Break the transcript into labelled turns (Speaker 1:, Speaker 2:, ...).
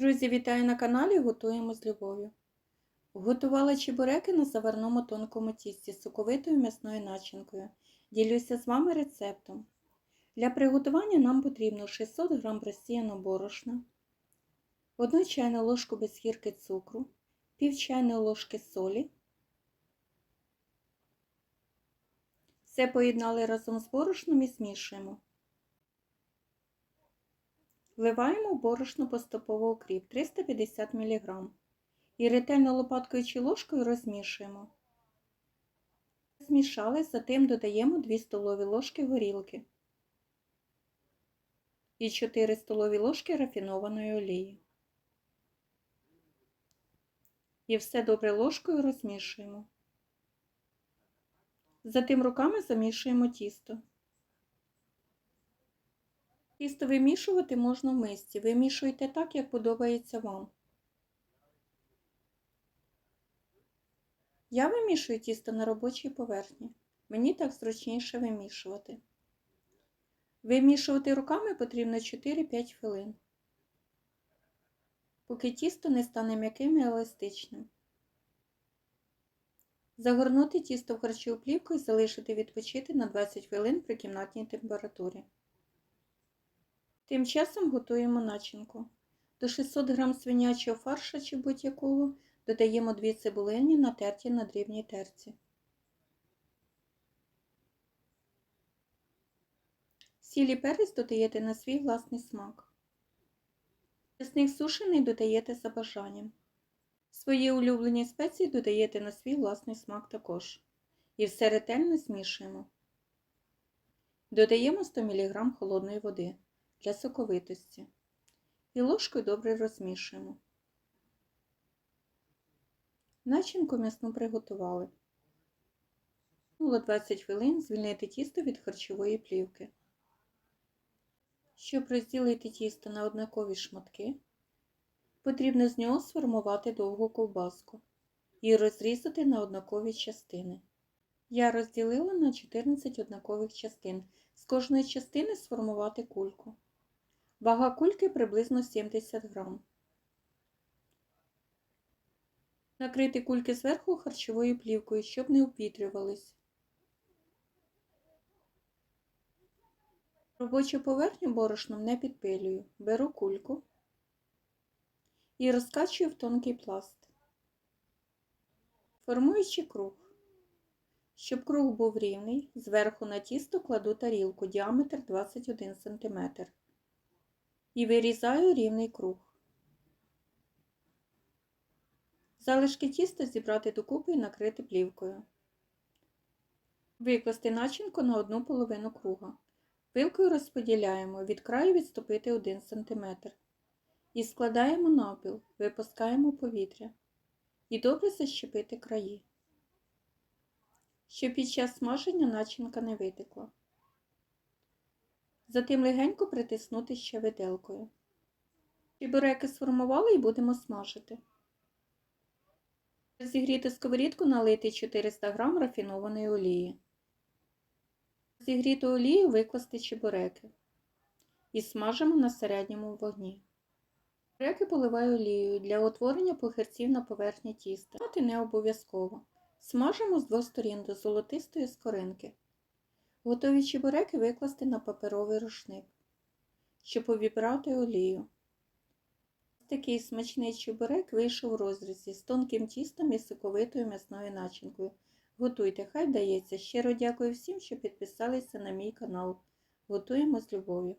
Speaker 1: Друзі, вітаю на каналі Готуємо з любов'ю. Готувала чебуреки на заварному тонкому тісті з соковитою м'ясною начинкою. Ділюся з вами рецептом. Для приготування нам потрібно 600 г розсіяного борошна, 1 чайну ложку без гірки цукру, пів чайної ложки солі. Все поєднали разом з борошном і змішуємо. Вливаємо борошно поступово укріп 350 мг і ретельно лопаткою чи ложкою розмішуємо. Змішали, затим додаємо 2 столові ложки горілки і 4 столові ложки рафінованої олії. І все добре ложкою розмішуємо. Затим руками замішуємо тісто. Тісто вимішувати можна в мисці. Вимішуйте так, як подобається вам. Я вимішую тісто на робочій поверхні. Мені так зручніше вимішувати. Вимішувати руками потрібно 4-5 хвилин, поки тісто не стане м'яким і еластичним. Загорнути тісто в харчову плівку і залишити відпочити на 20 хвилин при кімнатній температурі. Тим часом готуємо начинку. До 600 г свинячого фарша чи будь-якого додаємо 2 цибулині натерті на дрібній терці. Сіль і перець додаєте на свій власний смак. Чесник сушений додаєте за бажанням. Свої улюблені спеції додаєте на свій власний смак також. І все ретельно змішуємо. Додаємо 100 мг холодної води для соковитості і ложкою добре розмішуємо. Начинку м'ясну приготували. Було 20 хвилин звільнити тісто від харчової плівки. Щоб розділити тісто на однакові шматки, потрібно з нього сформувати довгу ковбаску і розрізати на однакові частини. Я розділила на 14 однакових частин. З кожної частини сформувати кульку. Вага кульки приблизно 70 грам. Накрити кульки зверху харчовою плівкою, щоб не обвітрювались. Робочу поверхню борошном не підпилюю. Беру кульку і розкачую в тонкий пласт, формуючи круг. Щоб круг був рівний, зверху на тісто кладу тарілку діаметр 21 см і вирізаю рівний круг. Залишки тіста зібрати докупи і накрити плівкою. Викласти начинку на одну половину круга. Вилкою розподіляємо від краю відступити 1 см. І складаємо напіл, випускаємо повітря. І добре защепити краї, щоб під час смаження начинка не витекла. Затим легенько притиснути ще виделкою. Чебуреки сформували і будемо смажити. Зігріти сковорідку налити 400 г рафінованої олії. Зігріту олію викласти чебуреки і смажимо на середньому вогні. Чебуреки поливаю олією для утворення похерців на поверхні тіста. Мати не обов'язково. Смажимо з двох сторін до золотистої скоринки. Готові чебуреки викласти на паперовий рушник, щоб обібрати олію. Такий смачний чебурек вийшов у розрізі з тонким тістом і соковитою м'ясною начинкою. Готуйте, хай вдається. Щиро дякую всім, що підписалися на мій канал. Готуємо з любов'ю.